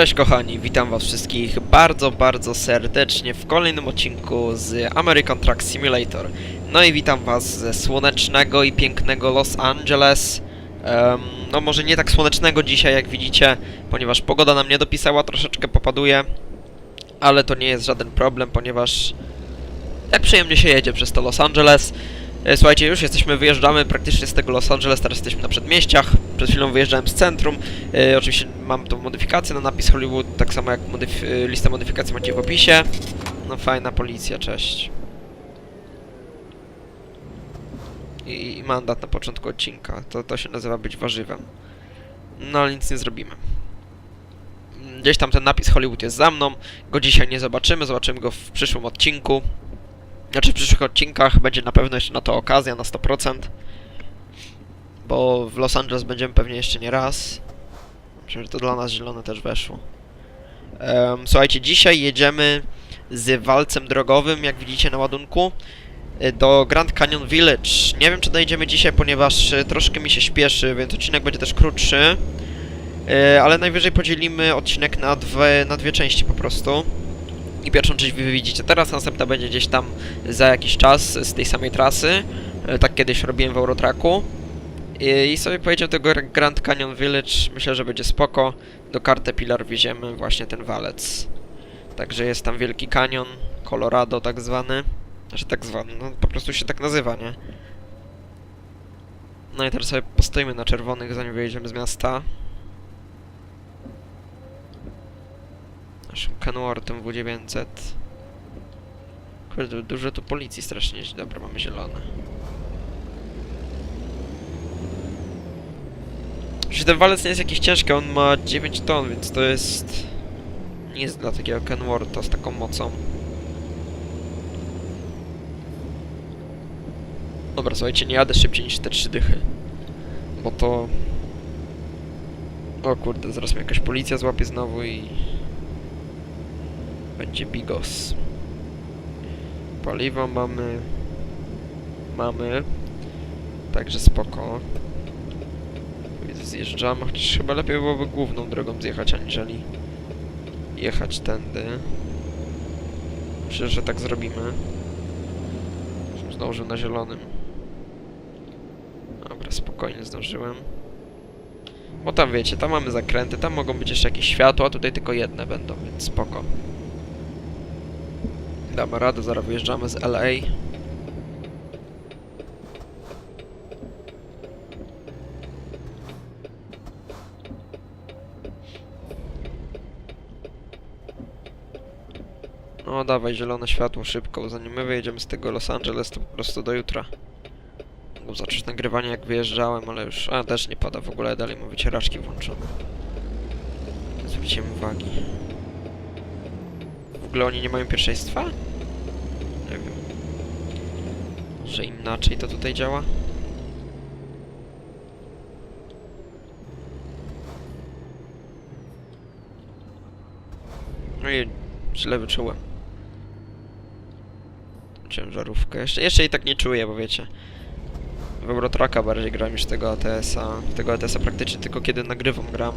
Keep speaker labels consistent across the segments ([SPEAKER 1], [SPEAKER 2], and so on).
[SPEAKER 1] Cześć kochani, witam was wszystkich bardzo, bardzo serdecznie w kolejnym odcinku z American Truck Simulator. No i witam was ze słonecznego i pięknego Los Angeles. Em, no może nie tak słonecznego dzisiaj jak widzicie, ponieważ pogoda nam nie dopisała, troszeczkę popaduje. Ale to nie jest żaden problem, ponieważ jak przyjemnie się jedzie przez to Los Angeles. E, Słuchajcie, już jesteśmy, wyjeżdżamy praktycznie z tego Los Angeles, teraz jesteśmy na przedmieściach. Przed chwilą wyjeżdżałem z centrum. E, oczywiście mam tą modyfikację na napis Hollywood, tak samo jak modyf e, listę modyfikacji macie w opisie. No fajna policja, cześć. I, I mandat na początku odcinka, to, to się nazywa być warzywem. No ale nic nie zrobimy. Gdzieś tam ten napis Hollywood jest za mną, go dzisiaj nie zobaczymy, zobaczymy go w przyszłym odcinku. Znaczy w przyszłych odcinkach będzie na pewno jeszcze na to okazja, na 100%. Bo w Los Angeles będziemy pewnie jeszcze nie raz. Myślę, że to dla nas zielone też weszło. Em, słuchajcie, dzisiaj jedziemy z walcem drogowym, jak widzicie na ładunku, y, do Grand Canyon Village. Nie wiem, czy dojdziemy dzisiaj, ponieważ y, troszkę mi się śpieszy, więc odcinek będzie też krótszy. Y, Ale najwyżej podzielimy odcinek na dwie, na dwie części po prostu. I pierwszą część wy widzicie teraz, następna będzie gdzieś tam za jakiś czas z tej samej trasy. E, Tak kiedyś robiłem w Eurotracku. I, I sobie pojedziemy Gr- Grand Canyon Village. Myślę, że będzie spoko. Do Caterpillar wieziemy właśnie ten walec. Także jest tam Wielki Kanion, Colorado tak zwany. Znaczy tak zwany, no po prostu się tak nazywa, nie? No i teraz sobie postoimy na czerwonych, zanim wyjedziemy z miasta. Naszym Kenworthem W900. Kurde, dużo tu policji strasznie jeździ. Dobra, mamy zielone. Jeśli ten walec nie jest jakiś ciężki, on ma 9 ton, więc to jest... Nie jest dla takiego Kenwortha z taką mocą. Dobra, słuchajcie, nie jadę szybciej niż te trzy dychy. Bo to... O kurde, zaraz mnie jakaś policja złapie znowu i... Będzie bigos. Paliwo mamy... Mamy. Także spoko. Zjeżdżamy, chociaż chyba lepiej byłoby główną drogą zjechać, aniżeli jechać tędy. Myślę, że tak zrobimy. Zdążył na zielonym. Dobra, spokojnie zdążyłem. Bo tam wiecie, tam mamy zakręty, tam mogą być jeszcze jakieś światła, tutaj tylko jedne będą, więc spoko. Damy radę, zaraz wyjeżdżamy z LA. No dawaj, zielone światło szybko, zanim my wyjedziemy z tego Los Angeles, to po prostu do jutra. Mogę zacząć nagrywanie jak wyjeżdżałem, ale już... A, deszcz nie pada w ogóle, dalej mam wycieraczki włączone. Zwróćcie uwagi. Ogóle oni nie mają pierwszeństwa? Nie wiem. Że inaczej to tutaj działa? No i źle wyczułem. Ciężarówkę. Jeszcze, jeszcze i tak nie czuję, bo wiecie. W Eurotracka bardziej gram niż tego ATS-a. Tego ATS-a praktycznie tylko kiedy nagrywam gram.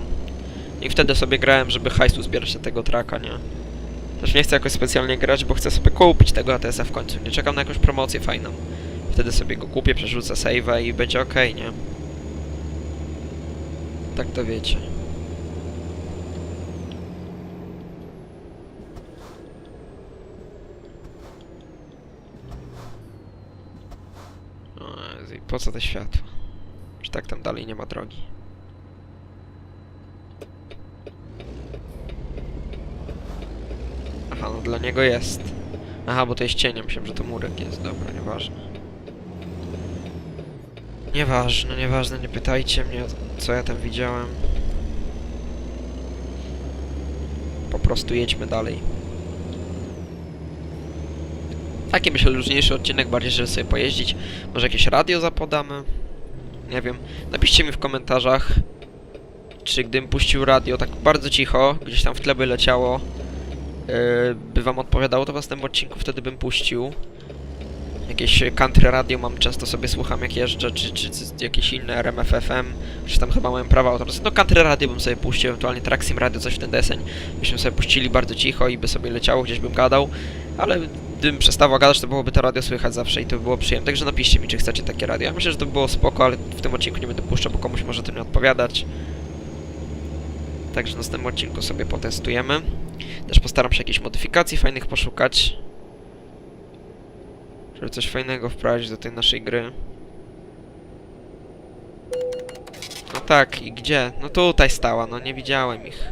[SPEAKER 1] I wtedy sobie grałem, żeby hajsu zbierać na tego traka, nie? Też nie chcę jakoś specjalnie grać, bo chcę sobie kupić tego ATS-a w końcu. Nie czekam na jakąś promocję fajną. Wtedy sobie go kupię, przerzucę save'a i będzie ok, nie? Tak to wiecie. O po co te światła? Czy tak tam dalej nie ma drogi? Aha, no dla niego jest. Aha, bo to jest cieniem, myślałem, że to murek jest. Dobra, nieważne. Nieważne, nieważne, nie pytajcie mnie, co ja tam widziałem. Po prostu jedźmy dalej. Taki myślę luźniejszy odcinek, bardziej żeby sobie pojeździć. Może jakieś radio zapodamy? Nie wiem. Napiszcie mi w komentarzach, czy gdybym puścił radio tak bardzo cicho, gdzieś tam w tle by leciało, by wam odpowiadało to w następnym odcinku, wtedy bym puścił. Jakieś jakieś country radio mam, często sobie słucham jak jeżdżę, czy, czy, czy jakieś inne RMF FM, czy tam chyba mają prawa autorskie. No country radio bym sobie puścił, ewentualnie Traxim Radio, coś w ten deseń. Byśmy sobie puścili bardzo cicho i by sobie leciało, gdzieś bym gadał, ale gdybym przestawał gadać, to byłoby to radio słychać zawsze i to by było przyjemne. Także napiszcie mi, czy chcecie takie radio. Ja myślę, że to by było spoko, ale w tym odcinku nie będę puszczał, bo komuś może to nie odpowiadać. Także w następnym odcinku sobie potestujemy. Też postaram się jakichś modyfikacji fajnych poszukać. Żeby coś fajnego wprowadzić do tej naszej gry. No tak, i gdzie? No tutaj stała, no nie widziałem ich.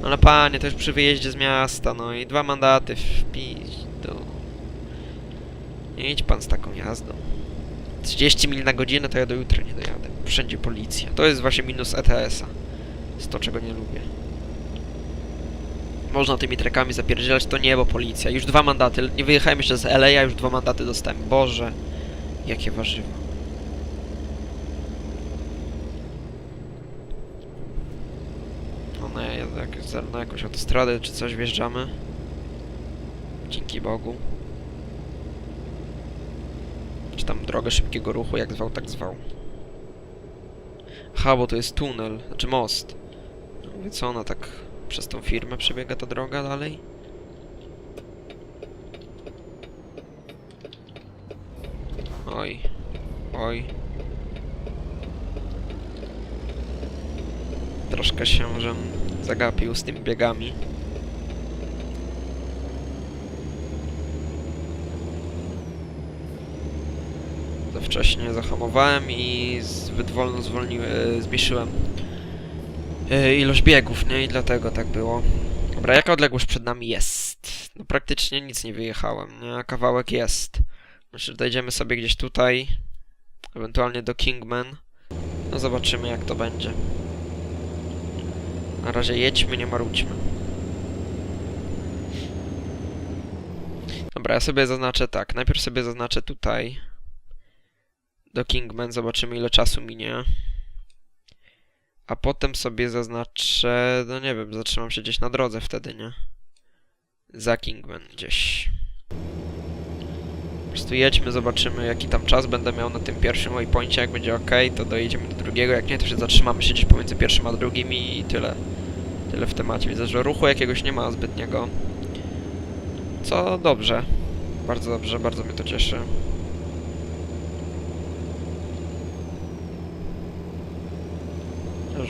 [SPEAKER 1] No ale panie, to już przy wyjeździe z miasta, no i dwa mandaty wpić do... Nie idź pan z taką jazdą. 30 mil na godzinę to ja do jutra nie dojadę. Wszędzie policja. To jest właśnie minus ETS-a. Jest to, czego nie lubię. Można tymi trekami zapierdzielać, to nie, bo policja. Już dwa mandaty. Nie wyjechałem jeszcze z LA, a już dwa mandaty dostałem. Boże, jakie warzywo. No na, jak, na jakąś autostradę czy coś wjeżdżamy. Dzięki Bogu. Czy tam drogę szybkiego ruchu, jak zwał, tak zwał. Aha, bo to jest tunel, znaczy most. Mówię, co ona tak przez tą firmę przebiega ta droga dalej? Oj, oj. Troszkę się, żem zagapił z tymi biegami. Za wcześnie zahamowałem i zbyt wolno zwolniłem, zmniejszyłem e, ilość biegów, nie? I dlatego tak było. Dobra, jaka odległość przed nami jest? No praktycznie nic nie wyjechałem, nie? Kawałek jest. Myślę, że dojdziemy sobie gdzieś tutaj, ewentualnie do Kingman. No zobaczymy jak to będzie. Na razie jedźmy, nie marudźmy. Dobra, ja sobie zaznaczę tak. Najpierw sobie zaznaczę tutaj do Kingman, zobaczymy ile czasu minie. A potem sobie zaznaczę, no nie wiem, zatrzymam się gdzieś na drodze wtedy, nie? Za Kingman gdzieś. Po prostu jedźmy, zobaczymy jaki tam czas będę miał na tym pierwszym waypoincie, jak będzie ok, to dojedziemy do drugiego, jak nie, to się zatrzymamy się gdzieś pomiędzy pierwszym a drugim i tyle. Tyle w temacie. Widzę, że ruchu jakiegoś nie ma zbytniego. Co dobrze. Bardzo dobrze, bardzo mnie to cieszy.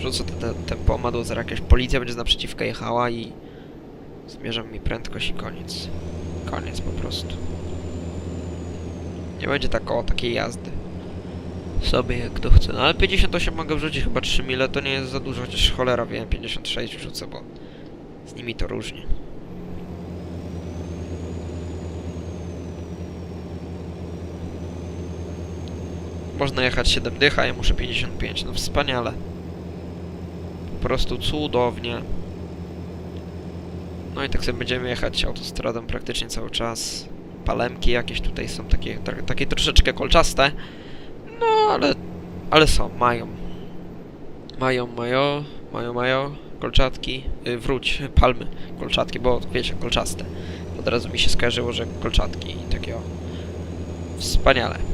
[SPEAKER 1] Rzucę te, te pomadu, zaraz jakaś policja będzie naprzeciwka jechała i zmierzam mi prędkość i koniec. Koniec po prostu. Nie będzie tak o takiej jazdy. Sobie jak to chce. No ale 58 mogę wrzucić chyba 3 mile, to nie jest za dużo, chociaż cholera wiem, 56 wrzucę, bo z nimi to różnie. Można jechać 7 dycha, ja muszę 55, no wspaniale. Prostu cudownie. No i tak sobie będziemy jechać autostradą praktycznie cały czas. Palemki jakieś tutaj są takie, tra- takie troszeczkę kolczaste. No, ale, ale są, mają. Mają, mają, mają, mają, kolczatki, yy, wróć, palmy, kolczatki, bo wiecie, kolczaste. Od razu mi się skojarzyło, że kolczatki i takie o. Wspaniale.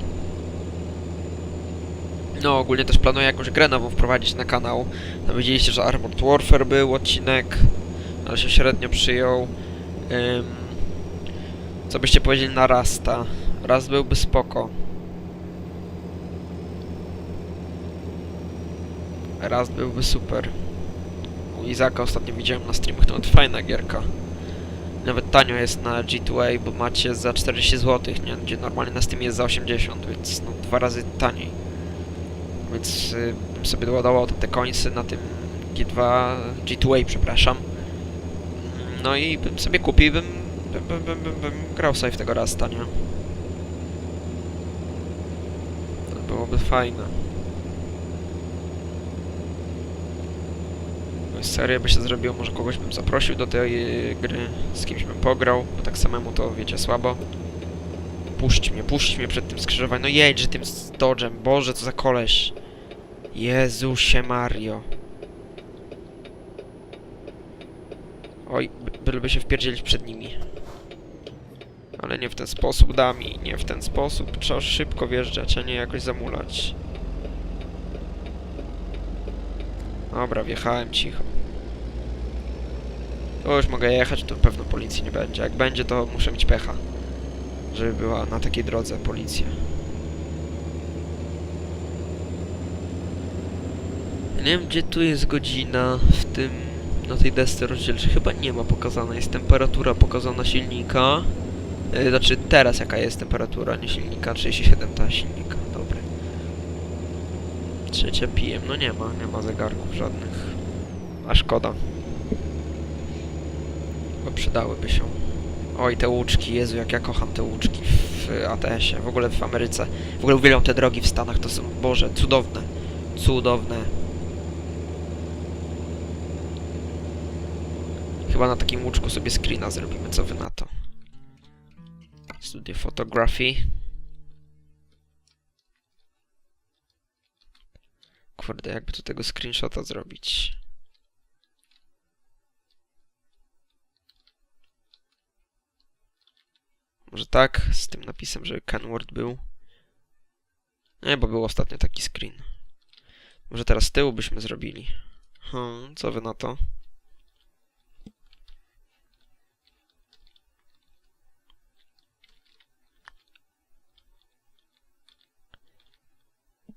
[SPEAKER 1] No, ogólnie też planuję jakąś grę nową wprowadzić na kanał. No, widzieliście, że Armored Warfare był odcinek, ale się średnio przyjął. Ym, co byście powiedzieli na Rasta? Rast byłby spoko. Raz byłby super. U Izaka ostatnio widziałem na streamach, to fajna gierka. Nawet tanio jest na G2A, bo macie za 40 zł, nie? Gdzie normalnie na Steamie jest za 80, więc no dwa razy taniej. Więc y, sobie doładował te, końce na tym G2, G2A, przepraszam. No i bym sobie kupił, bym, bym, bym, bym, bym, grał sobie w tego Rasta, nie? To byłoby fajne. No Serię by się zrobiło, może kogoś bym zaprosił do tej y, gry, z kimś bym pograł, bo tak samemu to wiecie słabo. Puść mnie, puść mnie przed tym skrzyżowaniem. No jedź, tym z Dodge'em. Boże, co za koleś. Jezusie Mario. Oj, by- byleby się wpierdzielić przed nimi. Ale nie w ten sposób, Dami, nie w ten sposób. Trzeba szybko wjeżdżać, a nie jakoś zamulać. Dobra, wjechałem cicho. To już mogę jechać, to pewno policji nie będzie. Jak będzie, to muszę mieć pecha. Żeby była na takiej drodze policja. Ja nie wiem, gdzie tu jest godzina w tym, na tej desce rozdzielczej. Chyba nie ma pokazana. Jest temperatura pokazana silnika. Yy, znaczy teraz jaka jest temperatura, nie silnika. 37 ta silnika. Dobra. Trzecia PM. No nie ma, nie ma zegarków żadnych. A szkoda. Bo przydałyby się. Oj, te łuczki, Jezu, jak ja kocham te łuczki w ATS-ie, w ogóle w Ameryce. W ogóle uwielbiam te drogi w Stanach, to są, Boże, cudowne. Cudowne. Chyba na takim łuczku sobie screena zrobimy, co wy na to? Studio fotografii. Kurde, jakby tu tego screenshota zrobić. Może tak, z tym napisem, że Kenword był. Nie, bo był ostatnio taki screen. Może teraz z tyłu byśmy zrobili. Hmm, co wy na to?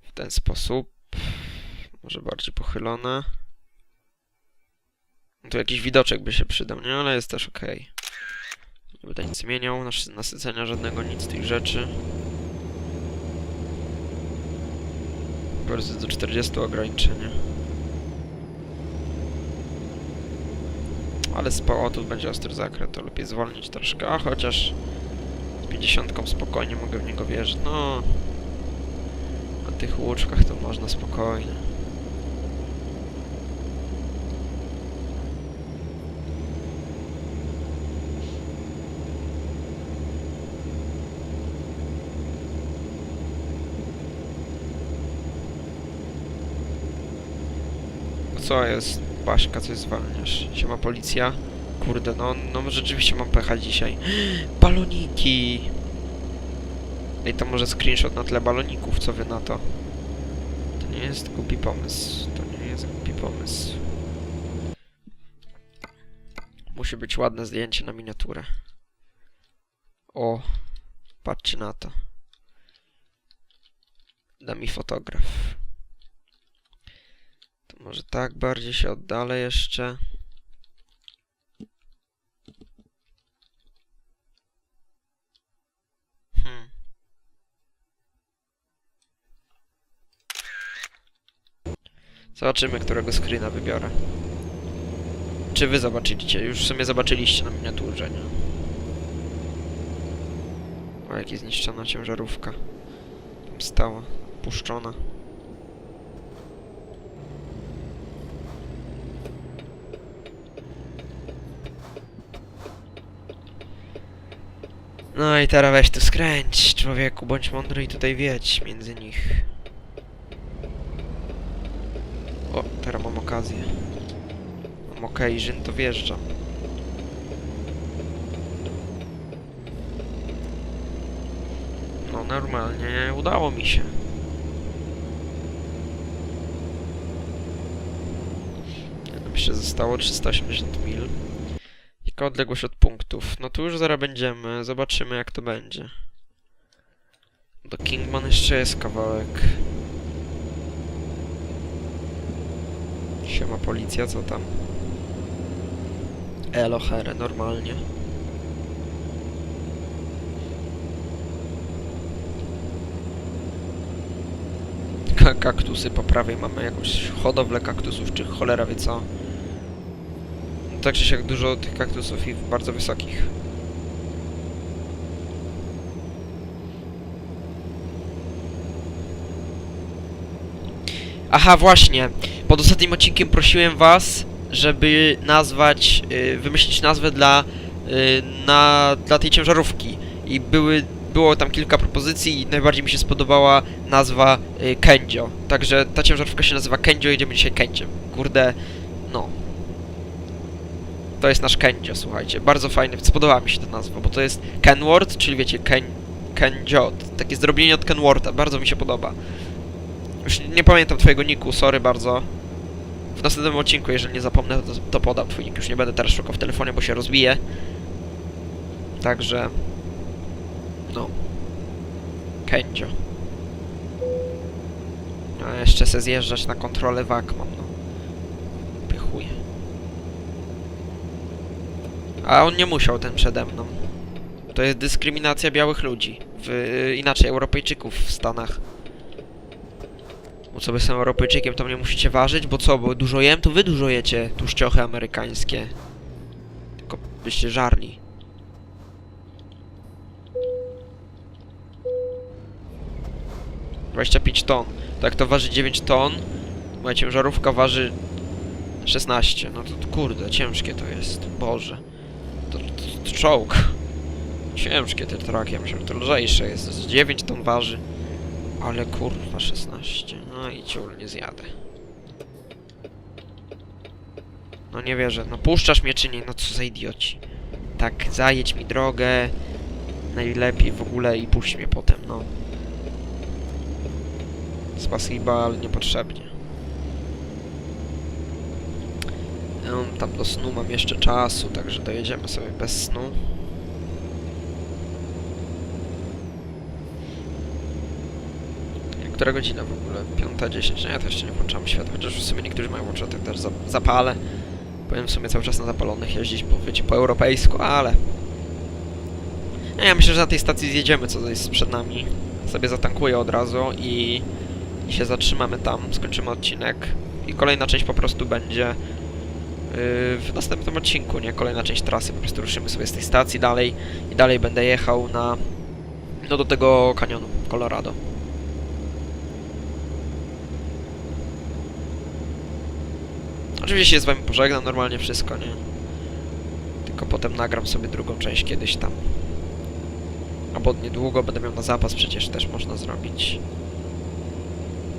[SPEAKER 1] W ten sposób. Może bardziej pochylone. Tu jakiś widoczek by się przydał, nie? Ale jest też ok. Nie będę nic zmieniał, nas- nasycenia żadnego, nic z tych rzeczy. Wersy do 40 ograniczenie. Ale sporo, tu będzie ostry zakręt, to lepiej zwolnić troszkę, a chociaż z 50 spokojnie mogę w niego wjeżdżać. No, na tych łuczkach to można spokojnie. Co jest? Baśka, coś zwalniasz. Siema policja. Kurde, no, no rzeczywiście mam pecha dzisiaj. Baloniki! Ej, to może screenshot na tle baloników, co wy na to? To nie jest głupi pomysł. To nie jest głupi pomysł. Musi być ładne zdjęcie na miniaturę. O, patrzcie na to. Da mi fotograf. Może tak bardziej się oddalę jeszcze. Hmm. Zobaczymy, którego screena wybiorę. Czy wy zobaczyliście? Już w sumie zobaczyliście na miniaturze, nie? O, jak zniszczona ciężarówka. Tam stała, puszczona. No i teraz weź tu skręć, człowieku, bądź mądry i tutaj wiedź między nich. O, teraz mam okazję. Mam occasion, to wjeżdżam. No normalnie udało mi się. Nam jeszcze zostało 380 mil. Jaka odległość od punktów? No tu już zaraz będziemy, zobaczymy jak to będzie. Do Kingman jeszcze jest kawałek. Siema policja, co tam? Elo here, normalnie. Ka- kaktusy po prawej mamy jakąś hodowlę kaktusów, czy cholera wie co. Tak czy siak dużo tych kaktusów i bardzo wysokich. Aha, właśnie. Pod ostatnim odcinkiem prosiłem was, żeby nazwać, y, wymyślić nazwę dla, y, na, dla tej ciężarówki. I były, było tam kilka propozycji i najbardziej mi się spodobała nazwa y, Kędzio. Także ta ciężarówka się nazywa Kędzio, jedziemy dzisiaj Kędziem. Kurde. To jest nasz Kenzio, słuchajcie. Bardzo fajny, spodobała mi się ta nazwa, bo to jest Kenward, czyli wiecie, Ken, Kenzio. Takie zdrobienie od Kenworta, bardzo mi się podoba. Już nie pamiętam twojego niku, sorry bardzo. W następnym odcinku, jeżeli nie zapomnę, to, to podam twój nick. Już nie będę teraz szukał w telefonie, bo się rozbije. Także... No. Kenzio. A jeszcze se zjeżdżać na kontrolę WAK mam, no. A on nie musiał, ten przede mną. To jest dyskryminacja białych ludzi. W, inaczej, Europejczyków w Stanach. Bo co by jestem Europejczykiem, to mnie musicie ważyć, bo co, bo dużo jem, to wy dużo jecie tłuszczochy amerykańskie. Tylko byście żarli. Dwadzieścia pięć ton. To jak to waży 9 ton, moja ciężarówka waży 16. No to kurde, ciężkie to jest. Boże. Czołg. Ciężkie te traki, ja myślę, że to lżejsze jest. Z 9 ton waży. Ale kurwa 16. No i ciul, nie zjadę. No nie wierzę. No puszczasz mnie czy nie? No co za idioci. Tak, zajedź mi drogę. Najlepiej w ogóle i puść mnie potem, no. Spasiba, ale niepotrzebnie. Tam do snu mam jeszcze czasu, także dojedziemy sobie bez snu. Która godzina w ogóle? 5.10. No ja to jeszcze nie włączam światła, chociaż w sumie niektórzy mają włączone, tak też za zapalę. Powinien w sumie cały czas na zapalonych jeździć, bo wiecie, po europejsku, ale... Ja myślę, że na tej stacji zjedziemy, co jest przed nami. Sobie zatankuję od razu i, i się zatrzymamy tam, skończymy odcinek. I kolejna część po prostu będzie w następnym odcinku, nie? Kolejna część trasy, po prostu ruszymy sobie z tej stacji dalej i dalej będę jechał na... no do tego kanionu Colorado. Oczywiście się z wami pożegnam, normalnie wszystko, nie? Tylko potem nagram sobie drugą część kiedyś tam. Albo niedługo będę miał na zapas, przecież też można zrobić.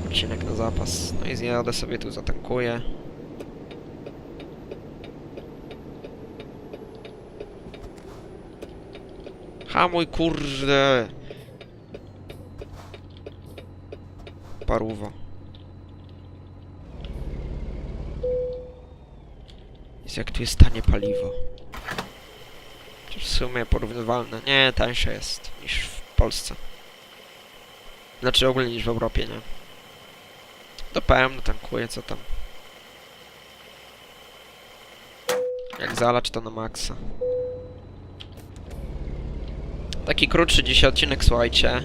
[SPEAKER 1] Odcinek na zapas. No i zjadę sobie tu, zatankuję. Hamuj, kurde! Paruwo. Jest jak tu jest tanie paliwo. Chociaż w sumie porównywalne. Nie, tańsze jest niż w Polsce. Znaczy ogólnie niż w Europie, nie? Do PM tankuję, co tam. Jak zalać to na maksa. Taki krótszy dzisiaj odcinek, słuchajcie.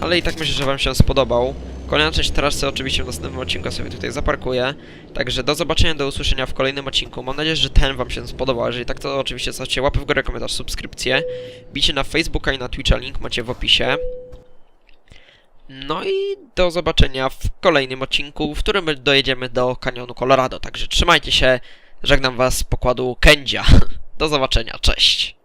[SPEAKER 1] Ale i tak myślę, że wam się spodobał. Kolejna część trasy oczywiście w następnym odcinku sobie tutaj zaparkuję. Także do zobaczenia, do usłyszenia w kolejnym odcinku. Mam nadzieję, że ten wam się spodobał. Jeżeli tak, to oczywiście zostawcie łapę w górę, komentarz, subskrypcję. Bijcie na Facebooka i na Twitcha, link macie w opisie. No i do zobaczenia w kolejnym odcinku, w którym dojedziemy do kanionu Colorado. Także trzymajcie się, żegnam was z pokładu Kędzia. Do zobaczenia, cześć!